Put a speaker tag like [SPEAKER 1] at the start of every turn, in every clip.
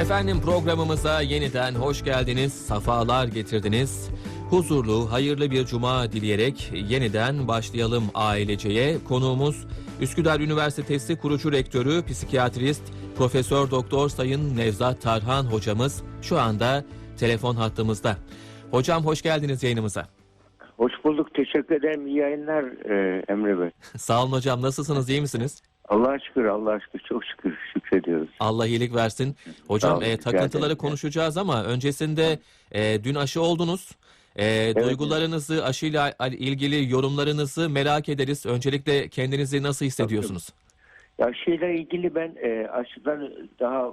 [SPEAKER 1] Efendim programımıza yeniden hoş geldiniz, safalar getirdiniz. Huzurlu, hayırlı bir cuma dileyerek yeniden başlayalım aileceye. Konuğumuz Üsküdar Üniversitesi kurucu rektörü, psikiyatrist, Profesör Doktor Sayın Nevzat Tarhan hocamız şu anda telefon hattımızda. Hocam hoş geldiniz yayınımıza.
[SPEAKER 2] Hoş bulduk. Teşekkür ederim. İyi yayınlar e, Emre Bey.
[SPEAKER 1] Sağ olun hocam, nasılsınız, iyi misiniz?
[SPEAKER 2] Allah'a şükür, Allah'a şükür. Çok şükür şükrediyoruz.
[SPEAKER 1] Allah iyilik versin. Hocam
[SPEAKER 2] olun,
[SPEAKER 1] e, takıntıları konuşacağız ama öncesinde e, dün aşı oldunuz. E, duygularınızı, aşıyla ilgili yorumlarınızı merak ederiz. Öncelikle kendinizi nasıl hissediyorsunuz?
[SPEAKER 2] Ya şeyle ilgili ben e, aşıdan daha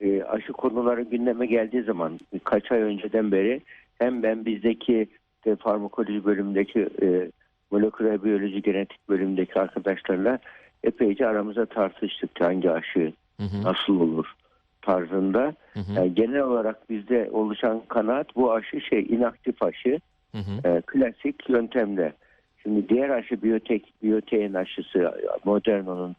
[SPEAKER 2] e, aşı konuları gündeme geldiği zaman kaç ay önceden beri hem ben bizdeki de farmakoloji bölümündeki e, moleküler biyoloji genetik bölümündeki arkadaşlarla epeyce aramıza tartıştık hangi aşı
[SPEAKER 1] Hı hı,
[SPEAKER 2] nasıl olur tarzında.
[SPEAKER 1] hı hı,
[SPEAKER 2] Yani genel olarak bizde oluşan kanaat bu aşı şey inaktif aşı.
[SPEAKER 1] hı hı,
[SPEAKER 2] e, klasik yöntemle. Şimdi diğer aşı biyotek, biyoteğin aşısı, Moderno'nun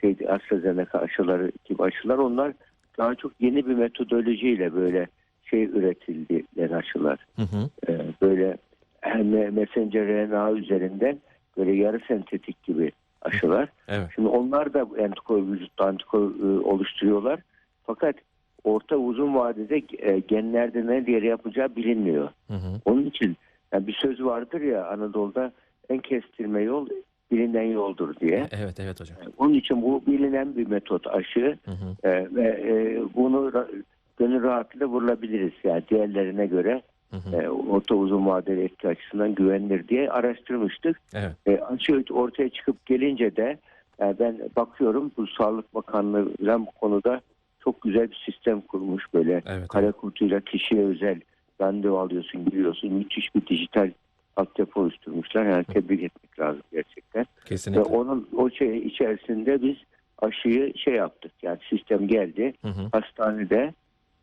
[SPEAKER 2] şey, AstraZeneca aşıları gibi aşılar onlar daha çok yeni bir metodolojiyle böyle şey üretildiler aşılar.
[SPEAKER 1] hı hı.
[SPEAKER 2] E, böyle hem messenger RNA üzerinden böyle yarı sentetik gibi aşılar.
[SPEAKER 1] Evet.
[SPEAKER 2] Şimdi onlar da antikor vücutta antikor e, oluşturuyorlar. Fakat orta uzun vadede e, genlerde ne diğeri yapacağı bilinmiyor.
[SPEAKER 1] Hı hı,
[SPEAKER 2] Onun için yani bir söz vardır ya Anadolu'da en kestirme yol bilinen yoldur diye.
[SPEAKER 1] Evet, evet hocam.
[SPEAKER 2] Onun için bu bilinen bir metot aşı
[SPEAKER 1] Hı hı,
[SPEAKER 2] e, ve e, bunu ra- gönül rahatlığıyla vurulabiliriz. Yani diğerlerine göre
[SPEAKER 1] hı hı.
[SPEAKER 2] e, orta uzun vadeli etki açısından güvenilir diye araştırmıştık.
[SPEAKER 1] Evet.
[SPEAKER 2] E, aşı ortaya çıkıp gelince de e, ben bakıyorum bu Sağlık Bakanlığı bu konuda çok güzel bir sistem kurmuş böyle
[SPEAKER 1] Evet.
[SPEAKER 2] kare kutuyla kişiye özel randevu alıyorsun giriyorsun müthiş bir dijital altyapı oluşturmuşlar yani tebrik etmek lazım gerçekten ve
[SPEAKER 1] Kesinlikle.
[SPEAKER 2] onun o şey içerisinde biz aşıyı şey yaptık yani sistem geldi
[SPEAKER 1] Hı hı,
[SPEAKER 2] hastanede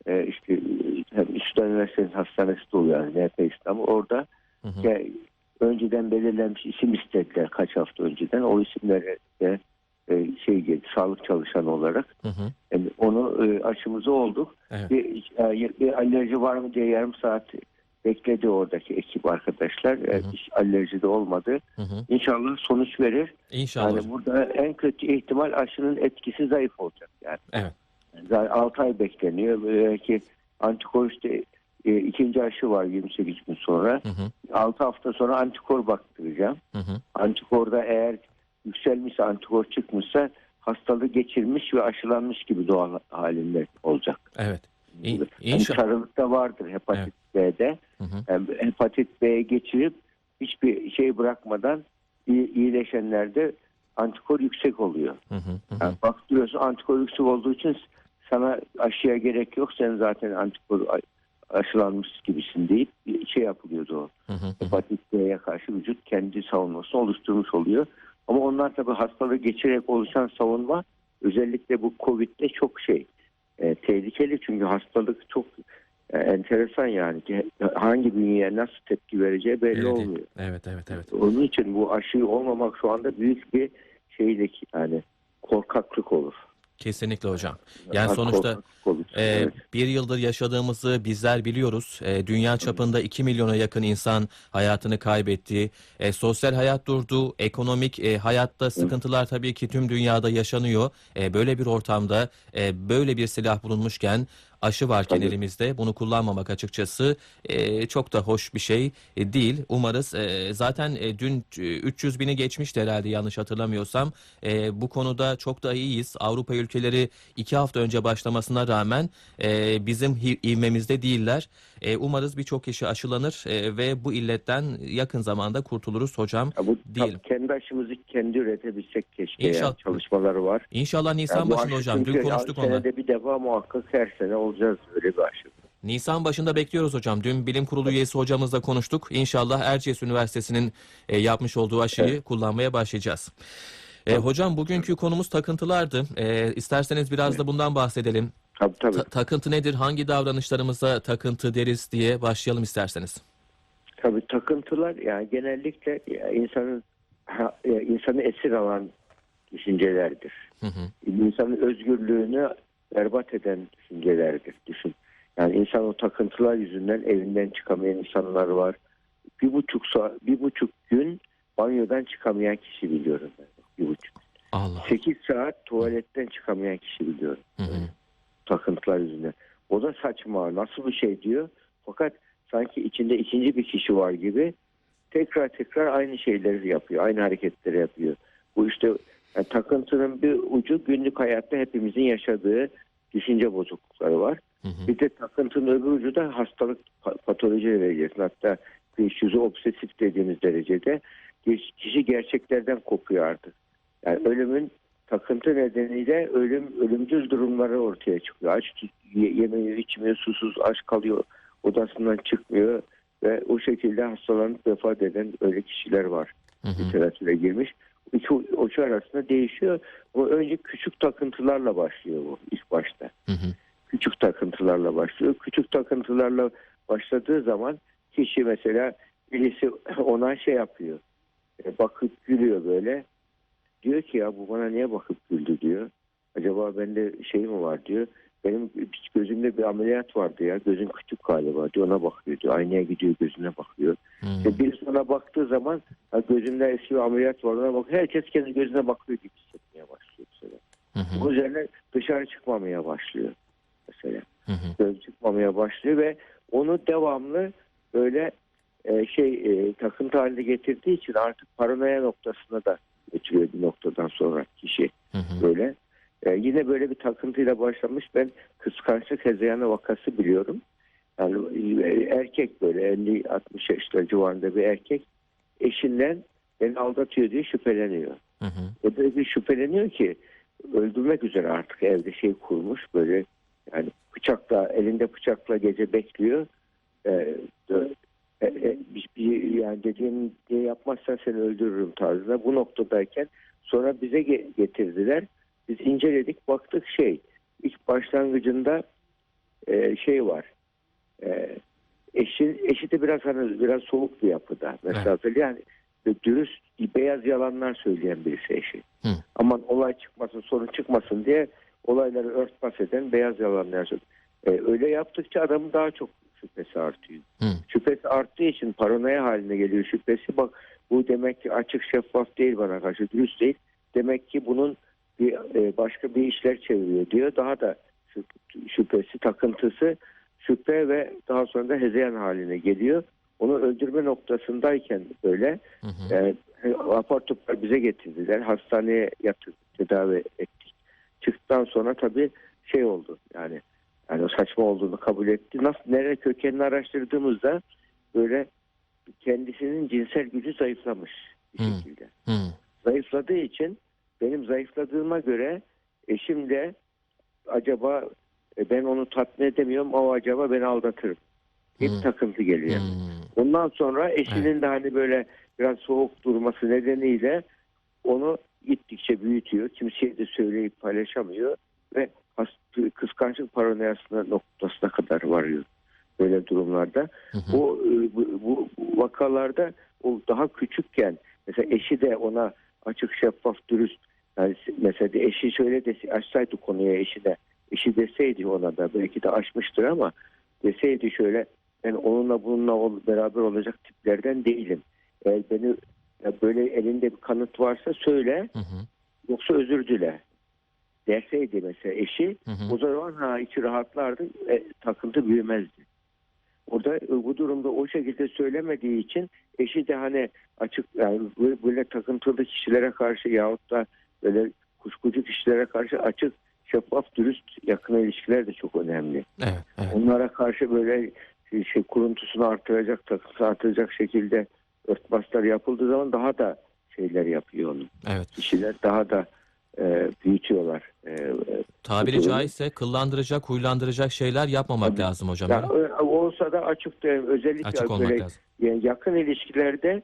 [SPEAKER 2] e, işte hem Üsküdar Üniversitesi'nin hastanesi de oluyor yani NP İstanbul orada
[SPEAKER 1] hı hı.
[SPEAKER 2] ya, önceden belirlenmiş isim istediler kaç hafta önceden. O isimlere de e, şey geldi, sağlık çalışanı olarak.
[SPEAKER 1] Hı hı.
[SPEAKER 2] Yani onu e, aşımızı olduk.
[SPEAKER 1] Evet.
[SPEAKER 2] Bir, e, bir alerji var mı diye yarım saat bekledi oradaki ekip arkadaşlar. E,
[SPEAKER 1] Hı hı.
[SPEAKER 2] hiç alerji de olmadı.
[SPEAKER 1] Hı hı.
[SPEAKER 2] İnşallah sonuç verir.
[SPEAKER 1] İnşallah.
[SPEAKER 2] Yani burada en kötü ihtimal aşının etkisi zayıf olacak yani.
[SPEAKER 1] Evet.
[SPEAKER 2] Zaten 6 ay bekleniyor. Belki antikor işte e, ikinci aşı var 28 gün sonra.
[SPEAKER 1] Hı hı,
[SPEAKER 2] 6 hafta sonra antikor baktıracağım.
[SPEAKER 1] hı hı.
[SPEAKER 2] Antikorda eğer yükselmişse antikor çıkmışsa hastalığı geçirmiş ve aşılanmış gibi doğal halinde olacak.
[SPEAKER 1] Evet. İ-
[SPEAKER 2] Yani
[SPEAKER 1] İnşallah.
[SPEAKER 2] sarılıkta vardır hepatit B'de.
[SPEAKER 1] Hı hı.
[SPEAKER 2] Yani hepatit B'ye geçirip hiçbir şey bırakmadan iyi- iyileşenlerde antikor yüksek oluyor.
[SPEAKER 1] Hı hı, hı hı.
[SPEAKER 2] Yani baktırıyorsun antikor yüksek olduğu için sana aşıya gerek yok. Sen zaten antikor aşılanmış gibisin deyip bir şey yapılıyordu o.
[SPEAKER 1] Hı.
[SPEAKER 2] Hepatit B'ye karşı vücut kendi savunmasını oluşturmuş oluyor. Ama onlar tabii hastalığı geçirerek oluşan savunma özellikle bu Covid'de çok şey e, tehlikeli çünkü hastalık çok e, enteresan yani ki hangi bünyeye nasıl tepki vereceği belli
[SPEAKER 1] Evet,
[SPEAKER 2] olmuyor.
[SPEAKER 1] Evet, evet, evet.
[SPEAKER 2] Onun için bu aşı olmamak şu anda büyük bir şeylik yani korkaklık olur.
[SPEAKER 1] Kesinlikle hocam. Yani
[SPEAKER 2] Ha,
[SPEAKER 1] sonuçta
[SPEAKER 2] korkaklık olur.
[SPEAKER 1] Ee,
[SPEAKER 2] Evet.
[SPEAKER 1] bir yıldır yaşadığımızı bizler biliyoruz. Ee, dünya çapında 2 milyona yakın insan hayatını kaybetti. Ee, sosyal hayat durdu. Ekonomik e, hayatta sıkıntılar tabii ki tüm dünyada yaşanıyor. Ee, böyle bir ortamda e, böyle bir silah bulunmuşken aşı varken
[SPEAKER 2] Tabii.
[SPEAKER 1] elimizde bunu kullanmamak açıkçası e, çok da hoş bir şey e, değil. Umarız e, zaten e, dün e, 300 bini geçmişti herhalde yanlış hatırlamıyorsam. E, bu konuda çok da iyiyiz. Avrupa ülkeleri iki hafta önce başlamasına rağmen e, bizim ivmemizde değiller. E, umarız birçok kişi aşılanır e, ve bu illetten yakın zamanda kurtuluruz hocam.
[SPEAKER 2] Ya bu
[SPEAKER 1] diyelim.
[SPEAKER 2] kendi aşımızı kendi üretebilsek keşke.
[SPEAKER 1] İnşallah.
[SPEAKER 2] Yani çalışmaları var.
[SPEAKER 1] İnşallah Nisan
[SPEAKER 2] Yani
[SPEAKER 1] başında
[SPEAKER 2] aşı
[SPEAKER 1] hocam. Dün konuştuk onunla.
[SPEAKER 2] Senede bir defa muhakkak her sene olacağız öyle bir aşı.
[SPEAKER 1] Nisan başında bekliyoruz hocam. Dün bilim kurulu üyesi hocamızla konuştuk. İnşallah Erciyes Üniversitesi'nin e, yapmış olduğu aşıyı kullanmaya başlayacağız. E, hocam bugünkü konumuz takıntılardı. E, isterseniz biraz da bundan bahsedelim.
[SPEAKER 2] Tabii tabii.
[SPEAKER 1] Ta- takıntı nedir? Hangi davranışlarımıza takıntı deriz diye başlayalım isterseniz.
[SPEAKER 2] Tabii takıntılar yani genellikle ya insanın ha- ya insanı esir alan düşüncelerdir.
[SPEAKER 1] Hı hı.
[SPEAKER 2] İnsanın özgürlüğünü berbat eden düşüncelerdir. Düşün. Yani insan o takıntılar yüzünden evinden çıkamayan insanlar var. Bir buçuk saat, bir buçuk gün banyodan çıkamayan kişi biliyorum ben. Bir buçuk.
[SPEAKER 1] Allah.
[SPEAKER 2] Sekiz saat tuvaletten çıkamayan kişi biliyorum.
[SPEAKER 1] Hı hı.
[SPEAKER 2] Takıntılar yüzünden. O da saçma. Nasıl bir şey diyor. Fakat sanki içinde ikinci bir kişi var gibi tekrar tekrar aynı şeyleri yapıyor. Aynı hareketleri yapıyor. Bu işte yani takıntının bir ucu günlük hayatta hepimizin yaşadığı düşünce bozuklukları var.
[SPEAKER 1] Hı hı.
[SPEAKER 2] Bir de takıntının öbür ucu da hastalık pa- patoloji derecesinde hatta şizo obsesif dediğimiz derecede bir kişi gerçeklerden kopuyor artık. Yani ölümün takıntı nedeniyle ölüm ölümcül durumları ortaya çıkıyor. Aç ye- yemiyor, içmiyor, susuz, aç kalıyor, odasından çıkmıyor ve o şekilde hastalanıp vefat eden öyle kişiler var.
[SPEAKER 1] Hı hı.
[SPEAKER 2] Literatüre girmiş. İki uçu arasında değişiyor. Bu önce küçük takıntılarla başlıyor bu ilk başta
[SPEAKER 1] Hı hı.
[SPEAKER 2] küçük takıntılarla başlıyor. Küçük takıntılarla başladığı zaman kişi mesela birisi ona şey yapıyor. E, bakıp gülüyor böyle. Diyor ki ya bu bana niye bakıp güldü diyor. Acaba bende şey mi var diyor. Benim gözümde bir ameliyat vardı ya. Gözün küçük galiba diyor. Ona bakıyor diyor. Aynaya gidiyor gözüne bakıyor.
[SPEAKER 1] Hı.
[SPEAKER 2] E, birisi ona baktığı zaman gözümde eski bir ameliyat var ona bak. Herkes kendi gözüne bakıyor gibi hissetmeye başlıyor mesela.
[SPEAKER 1] Hı hı.
[SPEAKER 2] Üzerine dışarı çıkmamaya başlıyor mesela
[SPEAKER 1] Hı
[SPEAKER 2] çıkmamaya başlıyor ve onu devamlı böyle e, şey e, takıntı haline getirdiği için artık paranoya noktasına da getiriyor bir noktadan sonra kişi
[SPEAKER 1] Hı hı.
[SPEAKER 2] böyle. E, yine böyle bir takıntıyla başlamış ben kıskançlık hezeyanı vakası biliyorum. Yani e, erkek böyle 50-60 yaşlar civarında bir erkek eşinden beni aldatıyor diye şüpheleniyor.
[SPEAKER 1] Hı hı.
[SPEAKER 2] O da bir şüpheleniyor ki öldürmek üzere artık evde şey kurmuş böyle yani bıçakla elinde bıçakla gece bekliyor. Ee, e, e, bir- bir- yani dediğim diye yapmazsan seni öldürürüm tarzında. Bu noktadayken sonra bize ge- getirdiler. Biz inceledik baktık şey ilk başlangıcında e, şey var. E, eşi, eşi de biraz hani biraz soğuk bir yapıda. Mesafeli yani dürüst beyaz yalanlar söyleyen birisi eşi.
[SPEAKER 1] Hı.
[SPEAKER 2] Aman olay çıkmasın sorun çıkmasın diye olayları örtbas eden beyaz yalanlar söylüyor. E, öyle yaptıkça adamın daha çok şüphesi artıyor.
[SPEAKER 1] Hı.
[SPEAKER 2] Şüphesi arttığı için paranoya haline geliyor şüphesi. Bak bu demek ki açık şeffaf değil bana karşı dürüst değil. Demek ki bunun bir e, başka bir işler çeviriyor diyor. Daha da şüp- şüphesi, takıntısı şüphe ve daha sonra da hezeyan haline geliyor. Onu öldürme noktasındayken böyle
[SPEAKER 1] Hı hı.
[SPEAKER 2] e, apar topar bize getirdiler. Hastaneye yatırdık, tedavi ettik. Çıktıktan sonra tabii şey oldu yani yani o saçma olduğunu kabul etti. Nasıl nereye kökenini araştırdığımızda böyle kendisinin cinsel gücü zayıflamış bir şekilde.
[SPEAKER 1] Hı.
[SPEAKER 2] Zayıfladığı için benim zayıfladığıma göre eşim de acaba e, ben onu tatmin edemiyorum ama acaba beni aldatırım. Bir
[SPEAKER 1] Hı.
[SPEAKER 2] takıntı geliyor.
[SPEAKER 1] Hı.
[SPEAKER 2] Ondan sonra eşinin de hani böyle biraz soğuk durması nedeniyle onu gittikçe büyütüyor. Kimseye de söyleyip paylaşamıyor ve hast- kıskançlık paranoyasına noktasına kadar varıyor böyle durumlarda.
[SPEAKER 1] Hı hı.
[SPEAKER 2] Bu, e, bu, bu vakalarda o daha küçükken mesela eşi de ona açık şeffaf dürüst yani mesela de eşi şöyle dese, açsaydı konuya eşine eşi deseydi ona da belki de açmıştır ama deseydi şöyle ben onunla bununla ol- beraber olacak tiplerden değilim. Eğer beni böyle elinde bir kanıt varsa söyle
[SPEAKER 1] Hı hı.
[SPEAKER 2] yoksa özür dile derseydi mesela eşi
[SPEAKER 1] Hı hı.
[SPEAKER 2] o zaman ha içi rahatlardı e, takıntı büyümezdi. Orada e, bu durumda o şekilde söylemediği için eşi de hani açık yani böyle, böyle takıntılı kişilere karşı yahut da böyle kuşkucu kişilere karşı açık şeffaf dürüst yakın ilişkiler de çok önemli.
[SPEAKER 1] Evet, evet.
[SPEAKER 2] Onlara karşı böyle şey kuruntusunu artıracak, takıntısı artıracak şekilde örtbaslar yapıldığı zaman daha da şeyler yapıyor onu.
[SPEAKER 1] Evet.
[SPEAKER 2] Kişiler daha da e, büyütüyorlar. E, e,
[SPEAKER 1] Tabiri
[SPEAKER 2] Doğru.
[SPEAKER 1] caizse kıllandıracak, huylandıracak şeyler yapmamak
[SPEAKER 2] Tabii.
[SPEAKER 1] lazım hocam.
[SPEAKER 2] ya, e, olsa da açık özellikle
[SPEAKER 1] Açık olmak
[SPEAKER 2] böyle
[SPEAKER 1] lazım.
[SPEAKER 2] yani yakın ilişkilerde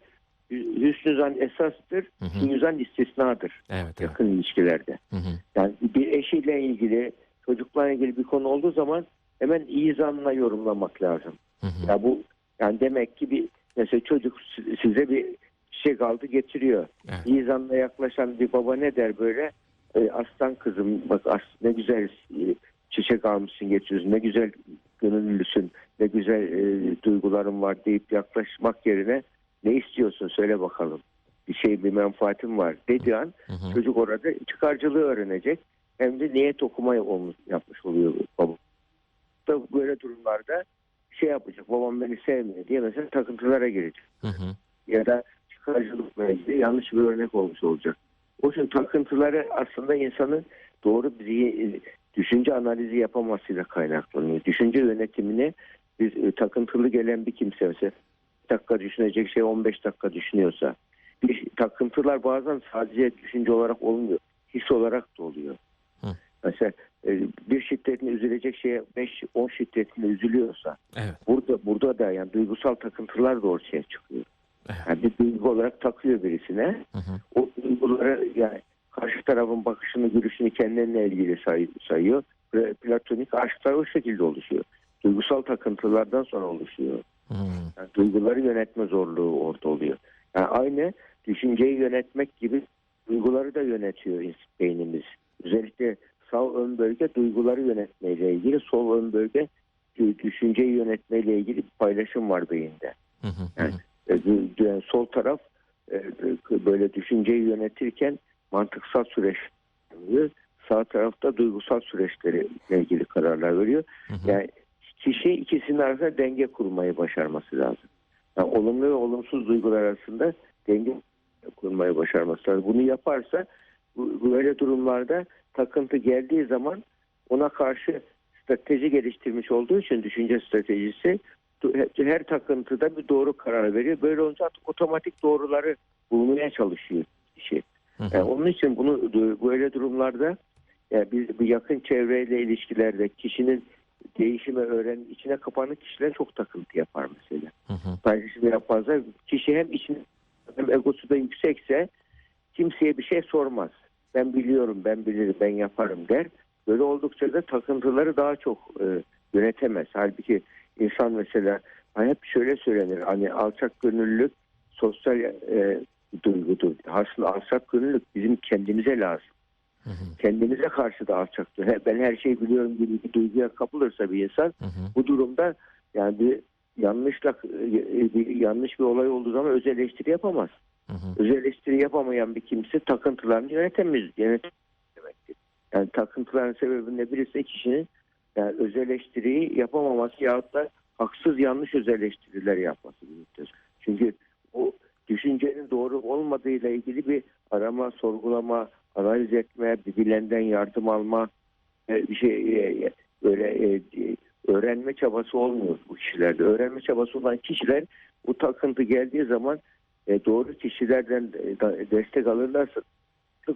[SPEAKER 2] hüsnü zan esastır, hüsnü zan istisnadır
[SPEAKER 1] Evet, evet.
[SPEAKER 2] yakın ilişkilerde.
[SPEAKER 1] Hı hı.
[SPEAKER 2] Yani bir eşiyle ilgili, çocuklarla ilgili bir konu olduğu zaman hemen iyi zanla yorumlamak lazım.
[SPEAKER 1] Hı hı.
[SPEAKER 2] Ya bu yani demek ki bir mesela çocuk si- size bir çiçek aldı getiriyor.
[SPEAKER 1] Evet.
[SPEAKER 2] İyi zanla yaklaşan bir baba ne der böyle? E, aslan kızım bak as, ne güzel e, almışsın geçiyorsun ne güzel gönüllüsün ne güzel e, duyguların var deyip yaklaşmak yerine ne istiyorsun söyle bakalım bir şey bir menfaatim var dediği an
[SPEAKER 1] Hı hı.
[SPEAKER 2] çocuk orada çıkarcılığı öğrenecek hem de niyet olmuş, yapmış oluyor baba. Da böyle durumlarda şey yapacak babam beni sevmiyor diye mesela takıntılara girecek
[SPEAKER 1] Hı hı.
[SPEAKER 2] ya da çıkarcılıkla ilgili yanlış bir örnek olmuş olacak. O yüzden takıntıları aslında insanın doğru bir düşünce analizi yapamasıyla kaynaklanıyor. Düşünce yönetimini biz e, takıntılı gelen bir kimse mesela bir dakika düşünecek şey 15 dakika düşünüyorsa bir, takıntılar bazen sadece düşünce olarak olmuyor. His olarak da oluyor.
[SPEAKER 1] Hı.
[SPEAKER 2] Mesela e, bir şiddetine üzülecek şeye 5-10 şiddetine üzülüyorsa
[SPEAKER 1] Evet.
[SPEAKER 2] burada burada da yani duygusal takıntılar da ortaya çıkıyor.
[SPEAKER 1] Evet.
[SPEAKER 2] Yani bir duygu olarak takıyor birisine.
[SPEAKER 1] Hı hı.
[SPEAKER 2] O duyguları yani karşı tarafın bakışını, görüşünü kendine ilgili say- sayıyor. Ve platonik aşklar o şekilde oluşuyor. Duygusal takıntılardan sonra oluşuyor.
[SPEAKER 1] Hı.
[SPEAKER 2] Yani duyguları yönetme zorluğu orada oluyor. Yani aynı düşünceyi yönetmek gibi duyguları da yönetiyor beynimiz. Özellikle sağ ön bölge duyguları yönetmeyle ilgili, sol ön bölge düşünceyi yönetmeyle ilgili bir paylaşım var beyinde.
[SPEAKER 1] Hı hı.
[SPEAKER 2] Yani, e, yani sol taraf böyle düşünceyi yönetirken mantıksal süreç. Sağ tarafta duygusal süreçleriyle ilgili kararlar veriyor.
[SPEAKER 1] Hı hı.
[SPEAKER 2] Yani kişi ikisinin arasında denge kurmayı başarması lazım. Yani olumlu ve olumsuz duygular arasında denge kurmayı başarması lazım. Bunu yaparsa böyle durumlarda takıntı geldiği zaman ona karşı strateji geliştirmiş olduğu için düşünce stratejisi her takıntıda bir doğru karar veriyor. Böyle olunca artık otomatik doğruları bulmaya çalışıyor kişi.
[SPEAKER 1] Hı hı.
[SPEAKER 2] Yani onun için bunu böyle durumlarda yani biz bu yakın çevreyle ilişkilerde kişinin değişime öğren içine kapanık kişiler çok takıntı yapar mesela.
[SPEAKER 1] Hı hı.
[SPEAKER 2] Paylaşım yapmazlar. Kişi hem için hem egosu da yüksekse kimseye bir şey sormaz. Ben biliyorum, ben bilirim, ben yaparım der. Böyle oldukça da takıntıları daha çok e, yönetemez. Halbuki insan mesela hani hep şöyle söylenir. Hani alçak gönüllülük sosyal e, duygudur. Aslında alçak gönüllülük bizim kendimize lazım
[SPEAKER 1] Hı hı.
[SPEAKER 2] kendimize karşı da alçaktır. Ben her şeyi biliyorum gibi bir duyguya kapılırsa bir insan
[SPEAKER 1] Hı hı.
[SPEAKER 2] bu durumda yani bir yanlışla e, bir yanlış bir olay olduğu zaman öz eleştiri yapamaz.
[SPEAKER 1] Hı hı.
[SPEAKER 2] Öz eleştiri yapamayan bir kimse takıntılarını yönetemez. Yönetemez demektir. Yani takıntıların sebebinde birisi kişinin yani öz eleştiriyi yapamaması yahut da haksız yanlış öz eleştiriler yapması demektir. Çünkü o düşüncenin doğru olmadığıyla ilgili bir arama, sorgulama, analiz etme, bir bilenden yardım alma, e, bir şey e, böyle e, öğrenme çabası olmuyor bu kişilerde. Öğrenme çabası olan kişiler bu takıntı geldiği zaman doğru kişilerden destek alırlarsa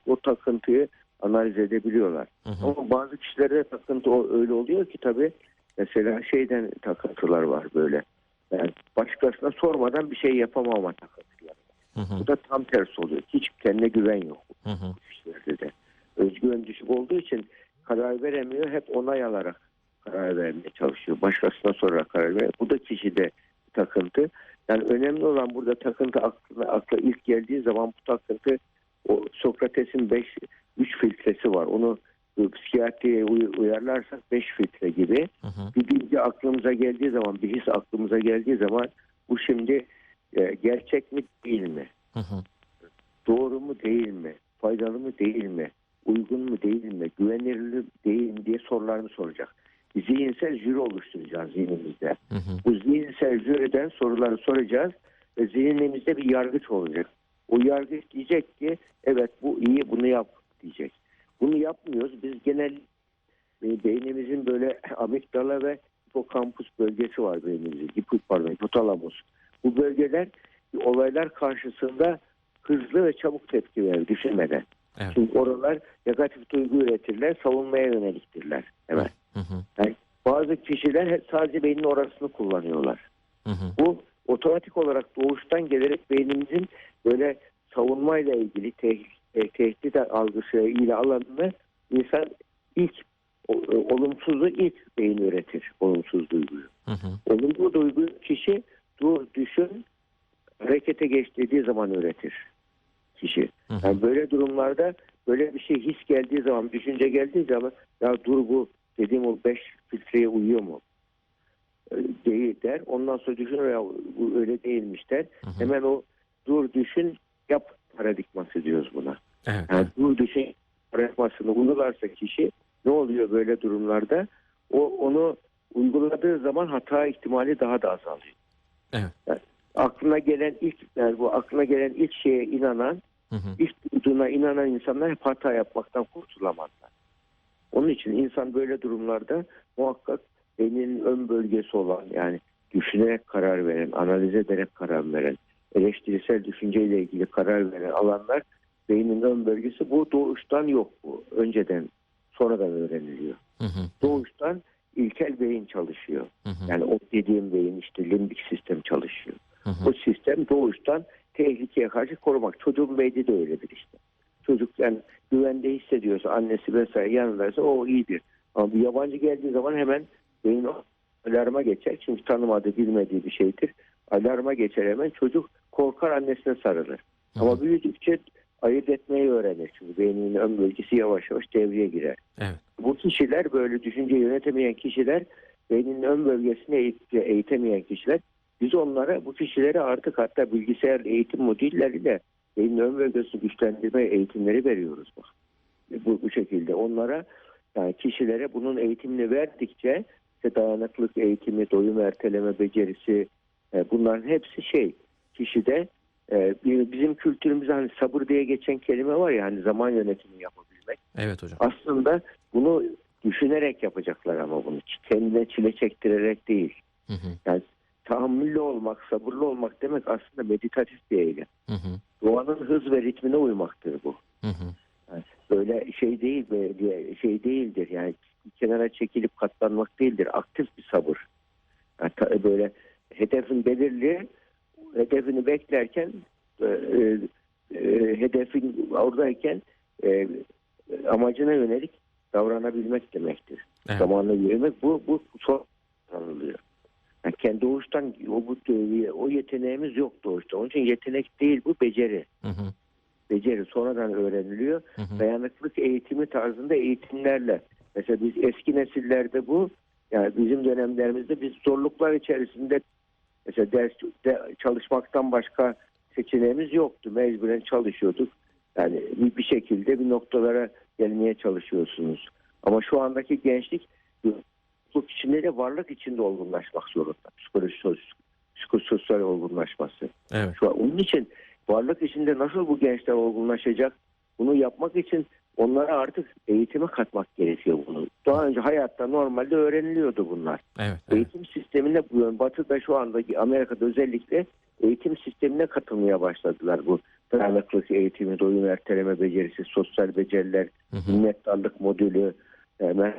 [SPEAKER 2] o takıntıyı analiz edebiliyorlar.
[SPEAKER 1] Hı hı.
[SPEAKER 2] Ama bazı kişilerde takıntı öyle oluyor ki tabii mesela şeyden takıntılar var böyle. Yani başkasına sormadan bir şey yapamama takıntıları.
[SPEAKER 1] Hı hı.
[SPEAKER 2] Bu da tam tersi oluyor. Hiç kendine güven yok
[SPEAKER 1] Hı hı.
[SPEAKER 2] kişilerde de. Özgüven düşük olduğu için karar veremiyor. Hep onay alarak karar vermeye çalışıyor. Başkasına sorarak karar veriyor. Bu da kişide takıntı. Yani önemli olan burada takıntı aklına, akla ilk geldiği zaman bu takıntı o Sokrates'in 5 3 filtresi var. Onu e, psikiyatriye uy- uyarlarsak 5 filtre gibi
[SPEAKER 1] Hı hı.
[SPEAKER 2] bir bilgi aklımıza geldiği zaman, bir his aklımıza geldiği zaman bu şimdi e, gerçek mi değil mi?
[SPEAKER 1] Hı hı.
[SPEAKER 2] doğru mu değil mi? Faydalı mı değil mi? Uygun mu değil mi? Güvenilir mi değil mi diye sorularını soracak. Zihinsel jüri oluşturacağız zihnimizde.
[SPEAKER 1] Hı hı.
[SPEAKER 2] Bu zihinsel jüriden soruları soracağız ve zihnimizde bir yargıç olacak. O yargıç diyecek ki evet bu iyi bunu yap diyecek. Bunu yapmıyoruz. Biz genel e, beynimizin böyle amigdala ve hipokampus bölgesi var beynimizin. Hipo, pardon hipotalamus. Bu bölgeler olaylar karşısında hızlı ve çabuk tepki verir düşünmeden.
[SPEAKER 1] Evet.
[SPEAKER 2] Çünkü oralar negatif duygu üretirler, savunmaya yöneliktirler. Evet.
[SPEAKER 1] Hı hı.
[SPEAKER 2] Yani bazı kişiler sadece beynin orasını kullanıyorlar.
[SPEAKER 1] Hı hı.
[SPEAKER 2] Bu otomatik olarak doğuştan gelerek beynimizin böyle savunmayla ilgili te- e, tehdit algısı ile alanını insan ilk e, olumsuzu ilk beyin üretir. Olumsuz duyguyu.
[SPEAKER 1] Hı hı.
[SPEAKER 2] Olumlu duygu kişi dur, düşün, harekete geç dediği zaman üretir kişi.
[SPEAKER 1] Hı hı.
[SPEAKER 2] Yani böyle durumlarda böyle bir şey his geldiği zaman, düşünce geldiği zaman ya dur bu dediğim o 5 filtreye uyuyor mu? E, Değil der. Ondan sonra düşünür ya bu öyle değilmiş der.
[SPEAKER 1] Hı hı.
[SPEAKER 2] Hemen o dur düşün yap paradigması diyoruz buna.
[SPEAKER 1] Evet.
[SPEAKER 2] Yani dur düşün paradigmasını uygularsa kişi ne oluyor böyle durumlarda? O onu uyguladığı zaman hata ihtimali daha da azalıyor.
[SPEAKER 1] Evet.
[SPEAKER 2] Yani aklına gelen ilk yani bu aklına gelen ilk şeye inanan,
[SPEAKER 1] Hı hı.
[SPEAKER 2] ilk duyduğuna inanan insanlar hep hata yapmaktan kurtulamazlar. Onun için insan böyle durumlarda muhakkak beyninin ön bölgesi olan yani düşünerek karar veren, analiz ederek karar veren, eleştirisel düşünceyle ilgili karar veren alanlar beynin ön bölgesi bu doğuştan yok bu. Önceden sonradan öğreniliyor.
[SPEAKER 1] Hı hı.
[SPEAKER 2] Doğuştan ilkel beyin çalışıyor.
[SPEAKER 1] Hı hı.
[SPEAKER 2] Yani o dediğim beyin işte limbik sistem çalışıyor.
[SPEAKER 1] Hı hı.
[SPEAKER 2] Bu sistem doğuştan tehlikeye karşı korumak. Çocuğun beyni de öyledir işte. Çocuk yani güvende hissediyorsa annesi vesaire yanındaysa o iyidir. Ama bir yabancı geldiği zaman hemen beyin o alarma geçer. Çünkü tanımadığı bilmediği bir şeydir. Alarma geçer hemen. Çocuk korkar annesine sarılır.
[SPEAKER 1] Hı
[SPEAKER 2] Ama büyüdükçe ayırt etmeyi öğrenir. Çünkü beyninin ön bölgesi yavaş yavaş devreye girer.
[SPEAKER 1] Evet.
[SPEAKER 2] Bu kişiler böyle düşünce yönetemeyen kişiler beyninin ön bölgesini eğit- eğitemeyen kişiler biz onlara bu kişilere artık hatta bilgisayar eğitim modülleriyle beynin ön bölgesini güçlendirme eğitimleri veriyoruz. Bu, bu şekilde onlara yani kişilere bunun eğitimini verdikçe işte dayanıklık eğitimi, doyum erteleme becerisi e, bunların hepsi şey kişide e, bizim kültürümüzde hani sabır diye geçen kelime var ya hani zaman yönetimi yapabilmek.
[SPEAKER 1] Evet hocam.
[SPEAKER 2] Aslında bunu düşünerek yapacaklar ama bunu kendine çile çektirerek değil.
[SPEAKER 1] Hı hı.
[SPEAKER 2] Yani tahammüllü olmak, sabırlı olmak demek aslında meditatif bir eylem.
[SPEAKER 1] Hı hı.
[SPEAKER 2] Doğanın hız ve ritmine uymaktır bu.
[SPEAKER 1] Hı hı.
[SPEAKER 2] Yani böyle şey değil böyle şey değildir. Yani kenara çekilip katlanmak değildir. Aktif bir sabır. Yani böyle hedefin belirli, hedefini beklerken e, e, e, hedefin oradayken e, amacına yönelik davranabilmek demektir.
[SPEAKER 1] Evet.
[SPEAKER 2] Zamanla yürümek bu bu son tanınıyor. Yani kendi doğuştan o bu o yeteneğimiz yok doğuştan. Onun için yetenek değil bu beceri.
[SPEAKER 1] Hı hı.
[SPEAKER 2] Beceri sonradan öğreniliyor.
[SPEAKER 1] Hı hı.
[SPEAKER 2] Dayanıklık eğitimi tarzında eğitimlerle. Mesela biz eski nesillerde bu yani bizim dönemlerimizde biz zorluklar içerisinde mesela ders de, çalışmaktan başka seçeneğimiz yoktu. Mecburen çalışıyorduk. Yani bir, bir şekilde bir noktalara gelmeye çalışıyorsunuz. Ama şu andaki gençlik bu içinde de varlık içinde olgunlaşmak zorunda. Psikolojik, psikososyal olgunlaşması.
[SPEAKER 1] Evet.
[SPEAKER 2] Şu an onun için varlık içinde nasıl bu gençler olgunlaşacak? Bunu yapmak için onlara artık eğitime katmak gerekiyor bunu. Daha önce hayatta normalde öğreniliyordu bunlar.
[SPEAKER 1] Evet. Evet.
[SPEAKER 2] Eğitim sistemine bu yön- Batı'da şu andaki Amerika'da özellikle eğitim sistemine katılmaya başladılar bu dayanıklık eğitimi, doyum erteleme becerisi, sosyal beceriler,
[SPEAKER 1] Hı hı.
[SPEAKER 2] minnettarlık modülü, hemen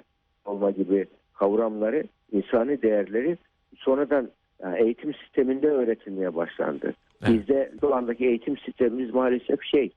[SPEAKER 2] olma gibi kavramları, insani değerleri sonradan yani eğitim sisteminde öğretilmeye başlandı.
[SPEAKER 1] Evet.
[SPEAKER 2] Bizde şu andaki eğitim sistemimiz maalesef şey,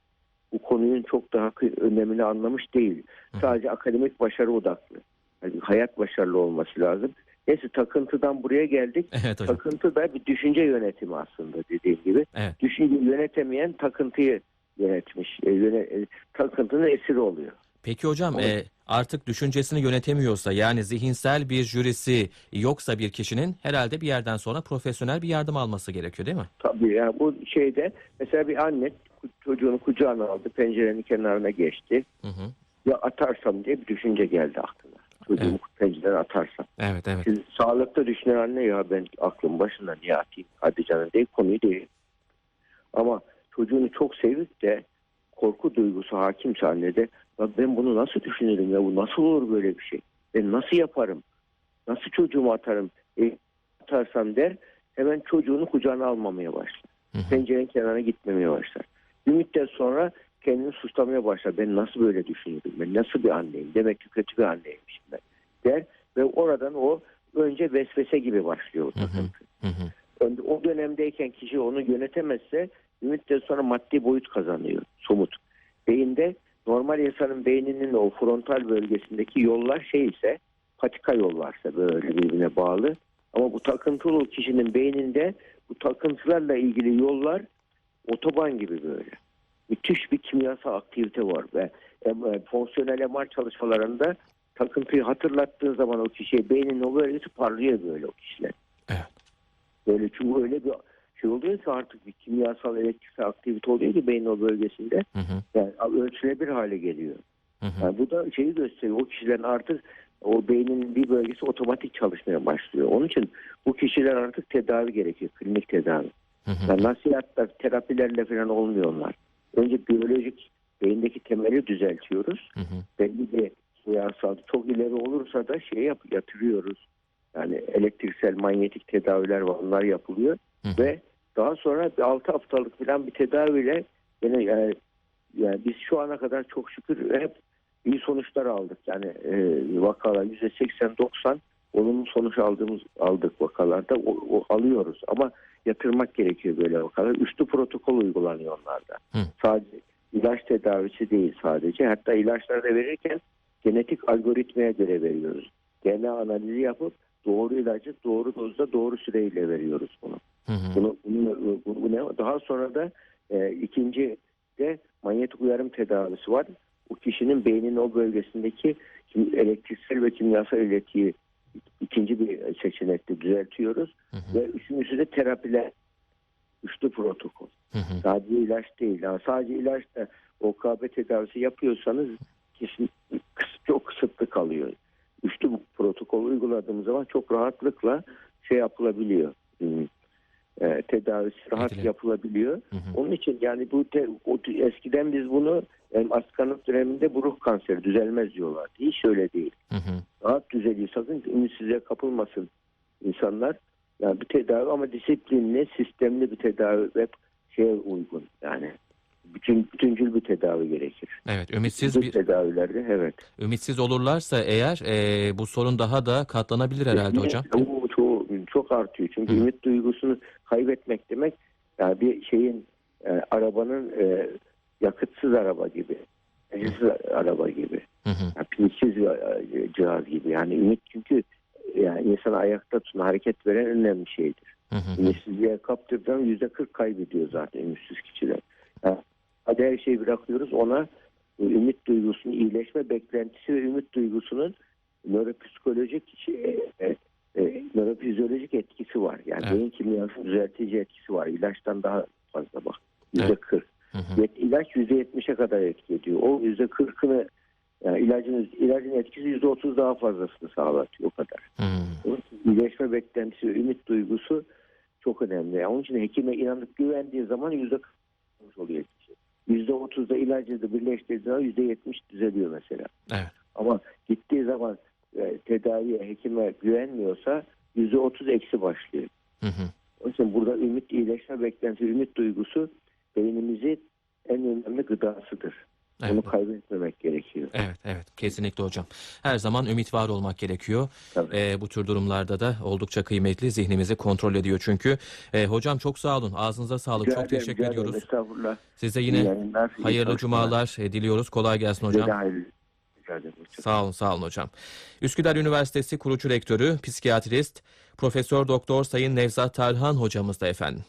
[SPEAKER 2] bu konunun çok daha önemini anlamış değil. Sadece akademik başarı odaklı. Yani hayat başarılı olması lazım. Neyse takıntıdan buraya geldik.
[SPEAKER 1] Evet hocam.
[SPEAKER 2] Takıntı da bir düşünce yönetimi aslında dediğim gibi.
[SPEAKER 1] Evet.
[SPEAKER 2] Düşünce yönetemeyen takıntıyı yönetmiş. E, yöne, e, takıntının esiri oluyor.
[SPEAKER 1] Peki hocam
[SPEAKER 2] Evet.
[SPEAKER 1] e, artık düşüncesini yönetemiyorsa yani zihinsel bir jürisi yoksa bir kişinin herhalde bir yerden sonra profesyonel bir yardım alması gerekiyor değil mi?
[SPEAKER 2] Tabii yani bu şeyde mesela bir anne çocuğunu kucağına aldı, pencerenin kenarına geçti.
[SPEAKER 1] Hı hı.
[SPEAKER 2] Ya atarsam diye bir düşünce geldi aklına. Çocuğumu
[SPEAKER 1] Evet.
[SPEAKER 2] pencereden atarsam.
[SPEAKER 1] Evet evet.
[SPEAKER 2] Siz sağlıkta düşünen anne ya ben aklım başında niye atayım hadi canım değil konuyu değil. Ama çocuğunu çok sevip de korku duygusu hakimse annede "Ya ben bunu nasıl düşünürüm ya bu nasıl olur böyle bir şey? Ben nasıl yaparım? Nasıl çocuğumu atarım? E, atarsam der hemen çocuğunu kucağına almamaya başlar. Pencerenin kenarına gitmemeye başlar. Bir müddet sonra kendini suçlamaya başlar. Ben nasıl böyle düşünüyorum? Ben nasıl bir anneyim? Demek ki kötü bir anneymişim ben. Der ve oradan o önce vesvese gibi başlıyor o takıntı. O dönemdeyken kişi onu yönetemezse bir müddet sonra maddi boyut kazanıyor. Somut. Beyinde normal insanın beyninin o frontal bölgesindeki yollar şey ise patika yollarsa böyle birbirine bağlı. Ama bu takıntılı kişinin beyninde bu takıntılarla ilgili yollar otoban gibi böyle. Müthiş bir kimyasal aktivite var ve em- e, fonksiyonel MR çalışmalarında takıntıyı hatırlattığın zaman o kişiye beynin o bölgesi parlıyor böyle o kişiler.
[SPEAKER 1] Evet.
[SPEAKER 2] Böyle çünkü öyle bir şey oluyor ki artık bir kimyasal elektriksel aktivite oluyor ki beynin o bölgesinde.
[SPEAKER 1] Hı hı.
[SPEAKER 2] Yani ölçülebilir hale geliyor.
[SPEAKER 1] Hı hı.
[SPEAKER 2] Yani bu da şeyi gösteriyor. O kişilerin artık o beynin bir bölgesi otomatik çalışmaya başlıyor. Onun için bu kişiler artık tedavi gerekiyor. Klinik tedavi.
[SPEAKER 1] Hı hı.
[SPEAKER 2] Yani nasihatler, terapilerle falan olmuyor onlar. Önce biyolojik beyindeki temeli düzeltiyoruz.
[SPEAKER 1] Hı hı.
[SPEAKER 2] Belli bir kimyasal çok ileri olursa da şey yap, yatırıyoruz. Yani elektriksel manyetik tedaviler var. Onlar yapılıyor.
[SPEAKER 1] Hı hı.
[SPEAKER 2] Ve daha sonra bir 6 haftalık falan bir tedaviyle yine yani, yani biz şu ana kadar çok şükür hep iyi sonuçlar aldık. Yani e, vakalar %80-90 olumlu sonuç aldığımız aldık vakalarda o, o alıyoruz. Ama yatırmak gerekiyor böyle vakalar. Üçlü protokol uygulanıyor onlarda.
[SPEAKER 1] Hı.
[SPEAKER 2] Sadece ilaç tedavisi değil sadece. Hatta ilaçları da verirken genetik algoritmaya göre veriyoruz. DNA analizi yapıp doğru ilacı doğru dozda doğru süreyle veriyoruz bunu.
[SPEAKER 1] Hı hı.
[SPEAKER 2] Bunu, bunu, bunu, bu ne? Daha sonra da e, ikinci de manyetik uyarım tedavisi var. O kişinin beyninin o bölgesindeki elektriksel ve kimyasal iletiyi ikinci bir seçenekte düzeltiyoruz.
[SPEAKER 1] Hı hı.
[SPEAKER 2] Ve üçüncüsü de terapiler. Üçlü protokol.
[SPEAKER 1] Hı hı.
[SPEAKER 2] Sadece ilaç değil. Yani sadece ilaçla OKB tedavisi yapıyorsanız kesin çok kısıtlı kalıyor. Üçlü bu protokol uyguladığımız zaman çok rahatlıkla şey yapılabiliyor. E, tedavisi rahat
[SPEAKER 1] Edilir.
[SPEAKER 2] yapılabiliyor.
[SPEAKER 1] Hı hı.
[SPEAKER 2] Onun için yani bu te- o, eskiden biz bunu yani askanlık döneminde bu ruh kanseri düzelmez diyorlardı. Hiç öyle değil.
[SPEAKER 1] Hı hı.
[SPEAKER 2] Rahat düzeliyor. Sakın ümitsizliğe kapılmasın insanlar. Yani bir tedavi ama disiplinli, sistemli bir tedavi ve şeye uygun. Yani bütün bütüncül bir tedavi gerekir.
[SPEAKER 1] Evet, ümitsiz
[SPEAKER 2] Bu
[SPEAKER 1] bir
[SPEAKER 2] tedavilerde evet.
[SPEAKER 1] ümitsiz olurlarsa eğer e, bu sorun daha da katlanabilir herhalde hocam.
[SPEAKER 2] O çok, çok artıyor. Çünkü
[SPEAKER 1] Hı.
[SPEAKER 2] ümit duygusunu kaybetmek demek yani bir şeyin e, arabanın e, yakıtsız araba gibi. Enerjisiz araba gibi.
[SPEAKER 1] Hı hı.
[SPEAKER 2] Yani pilsiz bir e, cihaz gibi. Yani ümit çünkü yani insanı ayakta tutan, hareket veren önemli şeydir.
[SPEAKER 1] Hı hı.
[SPEAKER 2] Ümitsizliğe kaptırdığında yüzde kırk kaybediyor zaten ümitsiz kişiler. Yani Hadi her şeyi bırakıyoruz ona e, ümit duygusunu, iyileşme beklentisi ve ümit duygusunun nöropsikolojik şey, e, e, nörofizyolojik etkisi var. Yani
[SPEAKER 1] evet.
[SPEAKER 2] beyin kimyasının düzeltici etkisi var. İlaçtan daha fazla bak. Yüzde
[SPEAKER 1] evet.
[SPEAKER 2] 40. İlaç yüzde 70'e kadar etki ediyor. O yüzde 40'ını yani ilacın, ilacın etkisi yüzde 30 daha fazlasını sağlatıyor o kadar.
[SPEAKER 1] Hı.
[SPEAKER 2] İyileşme beklentisi, ümit duygusu çok önemli. Yani onun için hekime inanıp güvendiği zaman yüzde 40 oluyor etkisi. %30'da ilacı da birleştirdiği zaman %70 düzeliyor mesela.
[SPEAKER 1] Evet.
[SPEAKER 2] Ama gittiği zaman e, tedaviye, hekime güvenmiyorsa %30 eksi başlıyor.
[SPEAKER 1] Hı hı.
[SPEAKER 2] O yüzden burada ümit, iyileşme beklentisi, ümit duygusu beynimizi en önemli gıdasıdır.
[SPEAKER 1] Evet.
[SPEAKER 2] Onu kaybetmemek gerekiyor.
[SPEAKER 1] Evet, evet. Kesinlikle hocam. Her zaman ümit var olmak gerekiyor.
[SPEAKER 2] Tabii.
[SPEAKER 1] Ee, bu tür durumlarda da oldukça kıymetli. Zihnimizi kontrol ediyor çünkü. Ee, hocam çok sağ olun. Ağzınıza sağlık.
[SPEAKER 2] Rica
[SPEAKER 1] çok
[SPEAKER 2] ederim,
[SPEAKER 1] teşekkür
[SPEAKER 2] rica ederim.
[SPEAKER 1] ediyoruz.
[SPEAKER 2] Estağfurullah.
[SPEAKER 1] Size
[SPEAKER 2] İyi
[SPEAKER 1] yine
[SPEAKER 2] yayınlar, iyi
[SPEAKER 1] hayırlı
[SPEAKER 2] çalışmalar.
[SPEAKER 1] cumalar e, diliyoruz. Kolay gelsin
[SPEAKER 2] Size
[SPEAKER 1] hocam.
[SPEAKER 2] de hayırlı. Rica ederim. Hoşça
[SPEAKER 1] Sağ olun, sağ olun hocam. Üsküdar Üniversitesi kurucu rektörü, psikiyatrist, Profesör Doktor Sayın Nevzat Tarhan hocamız da efendim.